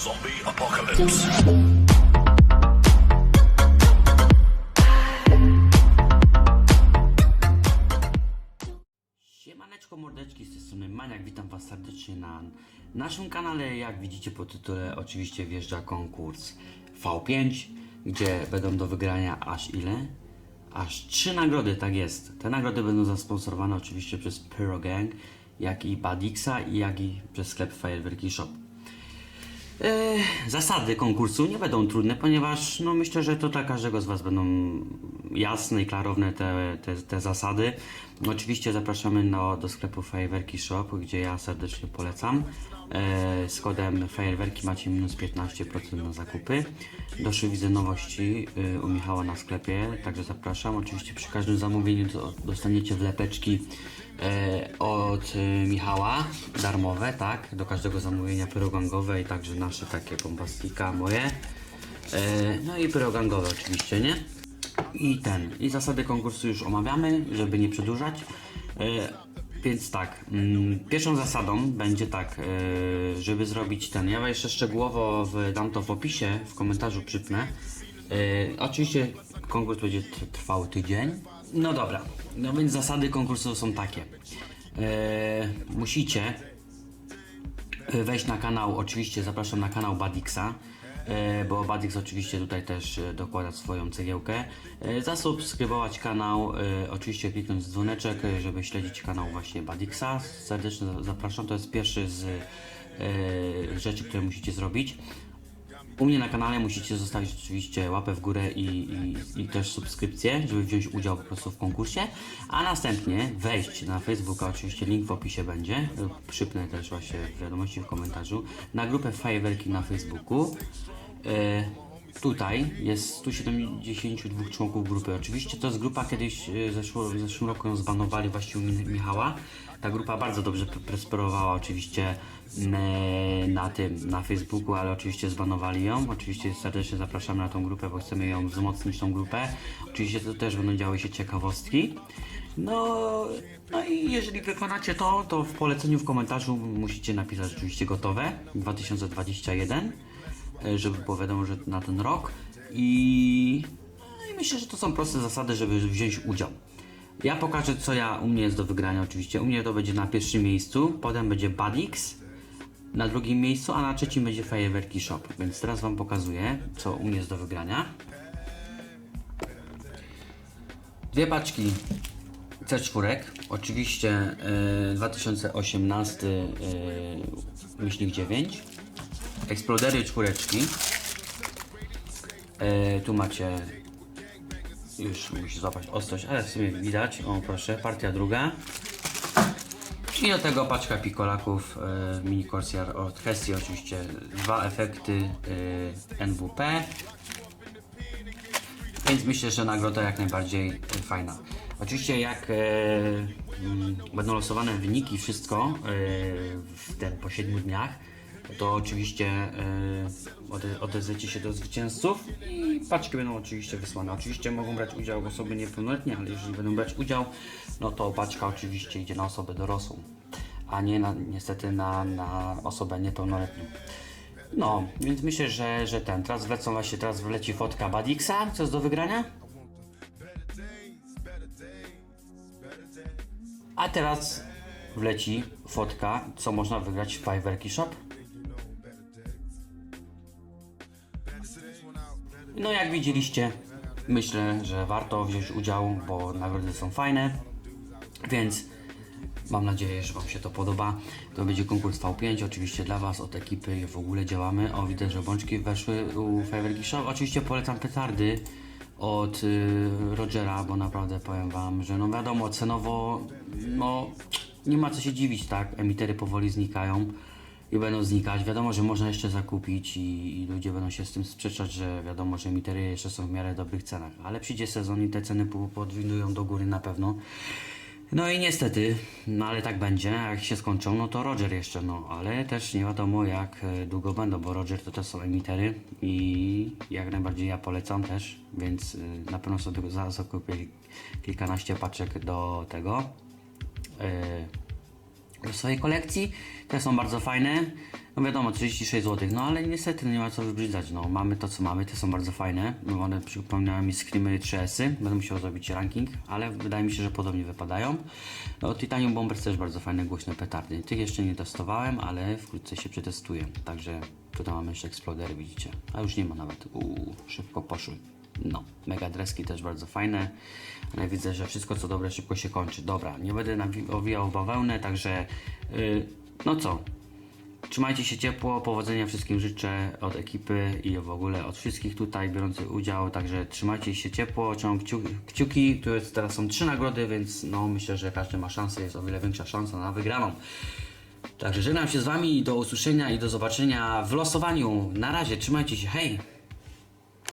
Zombie apocalypse. Siemaneczko mordeczki, z tej strony Maniak, witam was serdecznie na naszym kanale. Jak widzicie po tytule oczywiście wjeżdża konkurs V5, gdzie będą do wygrania aż ile? Aż trzy nagrody, tak jest. Te nagrody będą zasponsorowane oczywiście przez Pyro Gang, jak i Badixa, jak i przez sklep Fajerwerki Shop. Zasady konkursu nie będą trudne, ponieważ no myślę, że to dla każdego z Was będą jasne i klarowne te, te, te zasady. Oczywiście zapraszamy no, do sklepu Fajerwerki Shop, gdzie ja serdecznie polecam. E, z kodem Fajerwerki macie minus 15% na zakupy. Doszły widzę nowości y, u Michała na sklepie, także zapraszam. Oczywiście przy każdym zamówieniu do, dostaniecie wlepeczki e, od y, Michała, darmowe, tak, do każdego zamówienia pyrogangowe i także nasze takie bombastika moje. E, no i pyrogangowe oczywiście, nie? I ten, i zasady konkursu już omawiamy, żeby nie przedłużać. E, więc tak, mm, pierwszą zasadą będzie tak, e, żeby zrobić ten. Ja jeszcze szczegółowo w, dam to w opisie, w komentarzu przypnę. E, oczywiście konkurs będzie trwał tydzień. No dobra, no więc zasady konkursu są takie. Musicie wejść na kanał, oczywiście zapraszam na kanał Badixa, bo Badix oczywiście tutaj też e, dokłada swoją cegiełkę. E, Zasubskrybować kanał, e, oczywiście kliknąć dzwoneczek, e, żeby śledzić kanał właśnie Badixa. Serdecznie za- zapraszam, to jest pierwszy z e, rzeczy, które musicie zrobić. U mnie na kanale musicie zostawić oczywiście łapę w górę i, i, i też subskrypcję, żeby wziąć udział po prostu w konkursie, a następnie wejść na Facebooka, oczywiście link w opisie będzie, przypnę też właśnie w wiadomości w komentarzu, na grupę Fajerwerki na Facebooku. E, tutaj jest 172 członków grupy. Oczywiście to jest grupa kiedyś e, zeszło, w zeszłym roku ją zbanowali właściwie Mi- Michała. Ta grupa bardzo dobrze pr- prosperowała oczywiście m, na tym, na Facebooku, ale oczywiście zbanowali ją. Oczywiście serdecznie zapraszamy na tą grupę, bo chcemy ją wzmocnić tą grupę. Oczywiście to też będą działy się ciekawostki. No, no i jeżeli wykonacie to, to w poleceniu w komentarzu musicie napisać oczywiście gotowe 2021 e, żeby było wiadomo, że na ten rok i, no i myślę, że to są proste zasady, żeby wziąć udział. Ja pokażę, co ja u mnie jest do wygrania oczywiście. U mnie to będzie na pierwszym miejscu, potem będzie Badix na drugim miejscu, a na trzecim będzie Fajerwerki Shop. Więc teraz Wam pokazuję, co u mnie jest do wygrania. Dwie paczki C4, oczywiście e, 2018 e, myślnik 9, eksplodery czwóreczki. E, tu macie już musi złapać ostrość, ale w sumie widać. O proszę, partia druga. I do tego paczka pikolaków e, Mini Corsair od Hessie oczywiście. Dwa efekty e, NWP. Więc myślę, że nagroda jak najbardziej fajna. Oczywiście jak e, mm, będą losowane wyniki, wszystko e, w ten po 7 dniach, to oczywiście e, ode, odezwiecie się do zwycięzców i paczki będą oczywiście wysłane. Oczywiście mogą brać udział osoby niepełnoletnie, ale jeżeli będą brać udział, no to paczka oczywiście idzie na osobę dorosłą, a nie na, niestety na, na osobę niepełnoletnią. No, więc myślę, że, że ten. Teraz wlecą właśnie, teraz wleci fotka Badixa, co jest do wygrania. A teraz wleci fotka, co można wygrać w Fiverrki Shop. No jak widzieliście, myślę, że warto wziąć udział, bo nagrody są fajne. Więc mam nadzieję, że Wam się to podoba. To będzie konkurs V5, oczywiście dla Was od ekipy w ogóle działamy. O, widzę, że bączki weszły u Fajerwerki Show. Oczywiście polecam petardy od y, Rogera, bo naprawdę powiem Wam, że no wiadomo, cenowo no nie ma co się dziwić, tak? Emitery powoli znikają i będą znikać. Wiadomo, że można jeszcze zakupić i, i ludzie będą się z tym sprzeczać, że wiadomo, że emitery jeszcze są w miarę dobrych cenach, ale przyjdzie sezon i te ceny po- podwinują do góry na pewno. No i niestety, no ale tak będzie, jak się skończą, no to Roger jeszcze, no ale też nie wiadomo jak e, długo będą, bo Roger to też są emitery i jak najbardziej ja polecam też, więc e, na pewno sobie za- zakupię kilkanaście paczek do tego, do swojej kolekcji. Te są bardzo fajne. No wiadomo, 36 zł, no ale niestety no nie ma co wybrzydzać. No, mamy to co mamy, te są bardzo fajne. No, one przypomniały mi Screamery 3S. Będę musiał zrobić ranking, ale wydaje mi się, że podobnie wypadają. No, Titanium Bombers też bardzo fajne, głośne petardy. Tych jeszcze nie testowałem, ale wkrótce się przetestuję. Także tutaj mamy jeszcze eksplodery, widzicie. A już nie ma nawet. Uuu, szybko poszły. No, mega dreski też bardzo fajne, ale widzę, że wszystko co dobre szybko się kończy. Dobra, nie będę owijał bawełnę, także yy, no co, Trzymajcie się ciepło, powodzenia wszystkim życzę od ekipy i w ogóle od wszystkich tutaj biorących udział, także trzymajcie się ciepło, trzymam kciuki, kciuki, tu jest, teraz są trzy nagrody, więc no myślę, że każdy ma szansę, jest o wiele większa szansa na wygraną. Także żegnam się z Wami, do usłyszenia i do zobaczenia w losowaniu. Na razie, trzymajcie się, hej!